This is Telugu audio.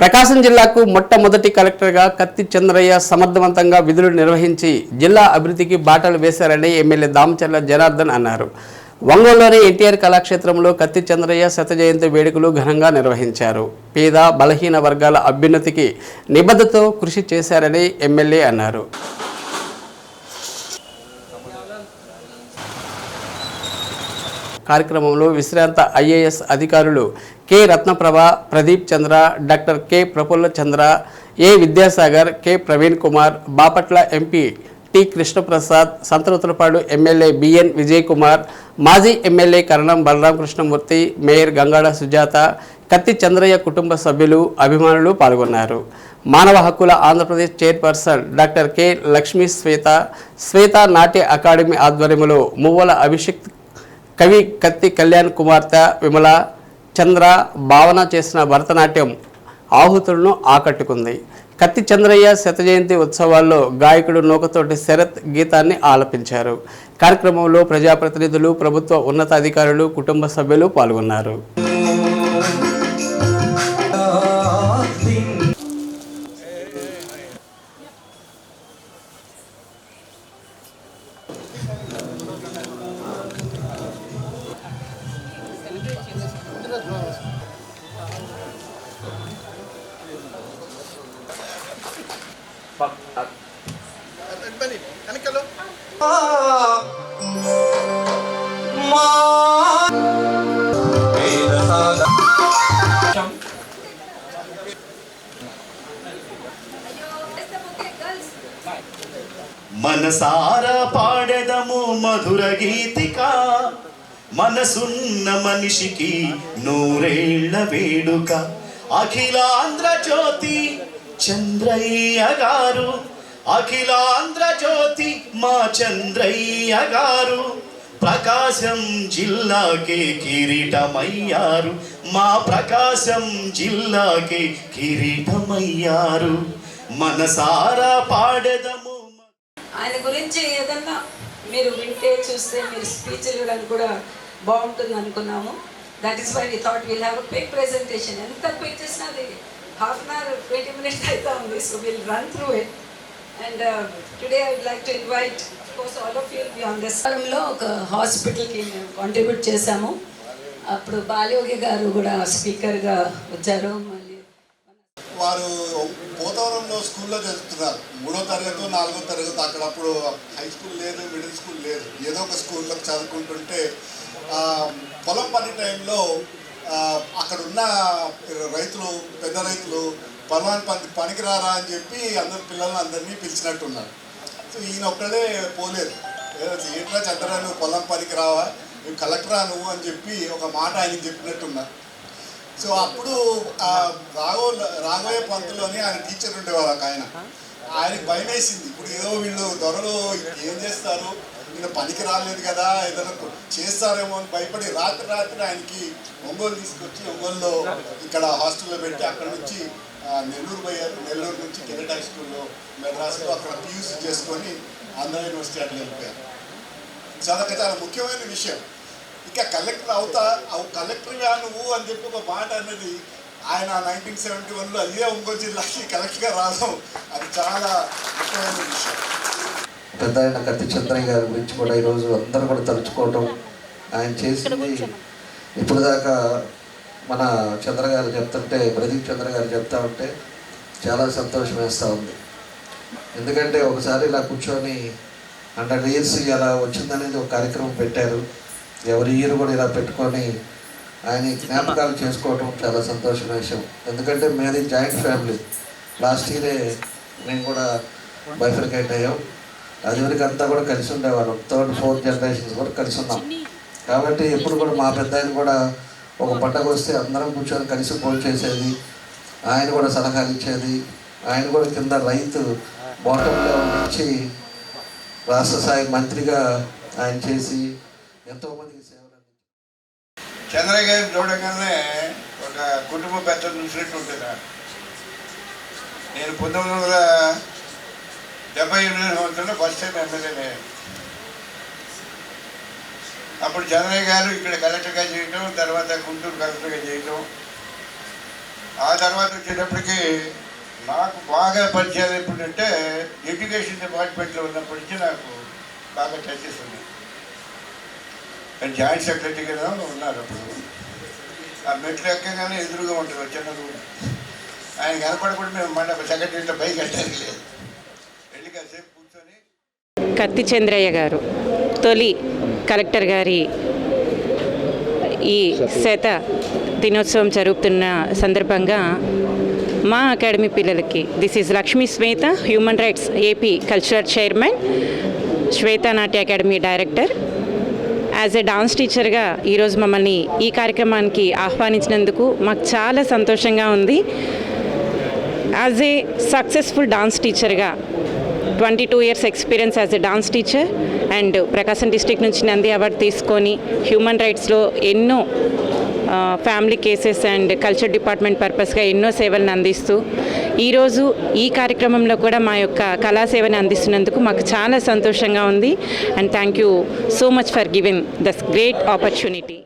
ప్రకాశం జిల్లాకు మొట్టమొదటి కలెక్టర్గా కత్తి చంద్రయ్య సమర్థవంతంగా విధులు నిర్వహించి జిల్లా అభివృద్ధికి బాటలు వేశారని ఎమ్మెల్యే దామచర్ల జనార్దన్ అన్నారు. ఒంగోలులోని ఎన్టీఆర్ కళాక్షేత్రంలో కత్తి చంద్రయ్య శత జయంతి వేడుకలు ఘనంగా నిర్వహించారు. పేద బలహీన వర్గాల అభ్యున్నతికి నిబద్ధతో కృషి చేశారని ఎమ్మెల్యే అన్నారు. కార్యక్రమంలో విశ్రాంత ఐఏఎస్ అధికారులు K. Ratnaprabha Pradeep Chandra doctor K. Praphulla Chandra A. Vidyasagar K. Praveen Kumar Bapatla MP T. Krishnaprasad Santhanuthalapadu MLA BN Vijay Kumar మాజీ ఎమ్మెల్యే కరణం బలరాం కృష్ణమూర్తి మేయర్ గంగాడ సుజాత కత్తి చంద్రయ్య కుటుంబ సభ్యులు అభిమానులు పాల్గొన్నారు. మానవ హక్కుల Andhra Pradesh chairperson doctor K. Lakshmi Swetha Swetha Natya academy ఆధ్వర్యంలో మువ్వల అభిషేక్ కవి కత్తి కళ్యాణ్ కుమార్తె విమల చంద్ర భావన చేసిన భరతనాట్యం ఆహుతులను ఆకట్టుకుంది. కత్తి చంద్రయ్య శత జయంతి ఉత్సవాల్లో గాయకుడు నూకతోటి శరత్ గీతాన్ని ఆలపించారు. కార్యక్రమంలో ప్రజాప్రతినిధులు ప్రభుత్వ ఉన్నతాధికారులు కుటుంబ సభ్యులు పాల్గొన్నారు. మనసార పాడెదము మధుర గీతిక. మనసున్న మనిషికి నూరేళ్ళ వేడుక. అఖిలాంధ్ర జ్యోతి చంద్రయ్య గారు. అఖిలాంధ్ర జ్యోతి మా చంద్రయ్య గారు. ప్రకాశం జిల్లాకే కిరీటమయ్యారు. మా ప్రకాశం స్వర్గీయులకే కిరీటమయ్యారు. మనసారా పాడెదము ఆయన గురించి ఏదన్నా మీరు వింటే చూస్తే మీరు స్పీచ్ ఇవ్వడానికి కూడా బాగుంటుంది అనుకున్నాము. That is why we thought will have quick presentation ఎంత క్విక్ చేసినా అది half an hour twenty minutes అయితే ఉంది. So will run through it and today I would like to invite course all of your be on this కాలంలో ఒక హాస్పిటల్కి మేము కాంట్రిబ్యూట్ చేశాము. అప్పుడు బాలయోగి గారు కూడా స్పీకర్గా వచ్చారు. మళ్ళీ వారు పోతవరంలో స్కూల్లో చదువుతున్నారు మూడో తరగతి నాలుగో తరగతి అక్కడ అప్పుడు హై స్కూల్ లేదు మిడిల్ స్కూల్ లేదు. ఏదో ఒక స్కూల్లో చదువుకుంటుంటే పొలం పని టైంలో అక్కడ ఉన్న రైతులు పెద్ద రైతులు పొలాన్ని పని పనికిరారా అని చెప్పి అందరు పిల్లల్ని అందరినీ పిలిచినట్టున్నారు. సో ఈయన ఒక్కడే పోలేదు ఏంట్రా చంద్రా నువ్వు పొలం పనికి రావా? నువ్వు కలెక్టరా నువ్వు? అని చెప్పి ఒక మాట ఆయన చెప్పినట్టున్నారు. సో అప్పుడు రాఘవ రాఘవయ్య పంతులోనే ఆయన టీచర్ ఉండేవారు ఒక ఆయన. ఆయనకి భయం వేసింది ఇప్పుడు ఏదో వీళ్ళు దొరలు ఏం చేస్తారు? ఈయన పనికి రాలేదు కదా ఏదైనా చేస్తారేమో అని భయపడి రాత్రి రాత్రి ఆయనకి ఒంగోలు తీసుకొచ్చి ఒంగోలులో ఇక్కడ హాస్టల్లో పెట్టి అక్కడ నుంచి నెల్లూరు పోయారు నెల్లూరు నుంచి కెనెట్ స్కూల్లో మెడ్రాస్లో అక్కడ పియూసీ చేసుకొని ఆంధ్ర యూనివర్సిటీ అట్లా వెళ్ళిపోయారు. చాలా చాలా ముఖ్యమైన విషయం. ఇక కలెక్టర్ అవుతా అవు కలెక్టర్గా నువ్వు అని చెప్పి ఒక మాట అన్నది. ఆయన నైన్టీన్ సెవెంటీ వన్లో అదే ఒంగోలు జిల్లాకి కలెక్టర్గా రావడం అది చాలా ముఖ్యమైన విషయం. పెద్ద ఆయన కత్తి చంద్రయ్య గారి గురించి కూడా ఈరోజు అందరూ కూడా తలుచుకోవటం ఆయన చేసింది ఇప్పుడు దాకా మన చంద్ర గారు చెప్తుంటే ప్రదీప్ చంద్ర గారు చెప్తా ఉంటే చాలా సంతోషం వేస్తూ ఉంది. ఎందుకంటే ఒకసారి ఇలా కూర్చొని హండ్రెడ్ ఇయర్స్ ఇలా వచ్చిందనేది ఒక కార్యక్రమం పెట్టారు. ఎవరి ఇయర్ కూడా ఇలా పెట్టుకొని ఆయన జ్ఞాపకాలు చేసుకోవటం చాలా సంతోషమైన విషయం. ఎందుకంటే మేది జాయింట్ ఫ్యామిలీ. లాస్ట్ ఇయరే మేము కూడా బైఫర్కేట్ అయ్యాం. అది వరకు అంతా కూడా కలిసి ఉండేవాళ్ళం. థర్డ్ ఫోర్త్ జనరేషన్స్ కూడా కలిసి ఉన్నాం. కాబట్టి ఎప్పుడు కూడా మా పెద్ద ఆయన కూడా ఒక పండగ వస్తే అందరం కూర్చొని కలిసి ఫోన్ చేసేది ఆయన కూడా సలహాలు ఇచ్చేది ఆయన కూడా కింద రైతు బాటంలో నుంచి రాష్ట్ర స్థాయి మంత్రిగా ఆయన చేసి ఎంతోమందికి సేవలు అందించారు. చంద్రయ్య గారిని చూడగానే ఒక కుటుంబ పెద్ద చూసినట్టు ఉంటుంది నేను పంతొమ్మిది వందల డెబ్బై ఎనిమిది సంవత్సరంలో ఫస్ట్ టైం ఎమ్మెల్యే అప్పుడు చంద్రయ్య గారు ఇక్కడ కలెక్టర్గా చేయటం తర్వాత గుంటూరు కలెక్టర్గా చేయటం. ఆ తర్వాత వచ్చేటప్పటికి నాకు బాగా పరిచయాలు ఎప్పుడంటే ఎడ్యుకేషన్ డిపార్ట్మెంట్లో ఉన్నప్పటి నుంచి నాకు బాగా టచ్ చేస్తున్నాయి జాయింట్ సెక్రటరీ కదా ఉన్నారు అప్పుడు. ఆ మెట్లు ఎక్కగానే ఎదురుగా ఉంటుంది ఒక రూమ్. ఆయన కనపడకుండా మేము మళ్ళీ సెక్రటరీలో పైకి వెళ్ళడానికి లేదు. వెళ్ళి కాసేపు కూర్చొని కత్తి చంద్రయ్య గారు తొలి కలెక్టర్ గారి ఈ శత దినోత్సవం జరుగుతున్న సందర్భంగా మా అకాడమీ పిల్లలకి this is Lakshmi Swetha human rights AP cultural chairman Swetha Natya academy director as a dance టీచర్గా ఈరోజు మమ్మల్ని ఈ కార్యక్రమానికి ఆహ్వానించినందుకు మాకు చాలా సంతోషంగా ఉంది. యాజ్ ఏ సక్సెస్ఫుల్ డాన్స్ టీచర్గా twenty two years experience as a dance teacher and Prakasam district నుంచి నంది అవార్డు తీసుకొని హ్యూమన్ రైట్స్లో ఎన్నో family cases and culture department పర్పస్గా ఎన్నో సేవలను అందిస్తూ ఈరోజు ఈ కార్యక్రమంలో కూడా మా యొక్క కళాసేవని అందిస్తున్నందుకు మాకు చాలా సంతోషంగా ఉంది. And thank you so much for giving this great opportunity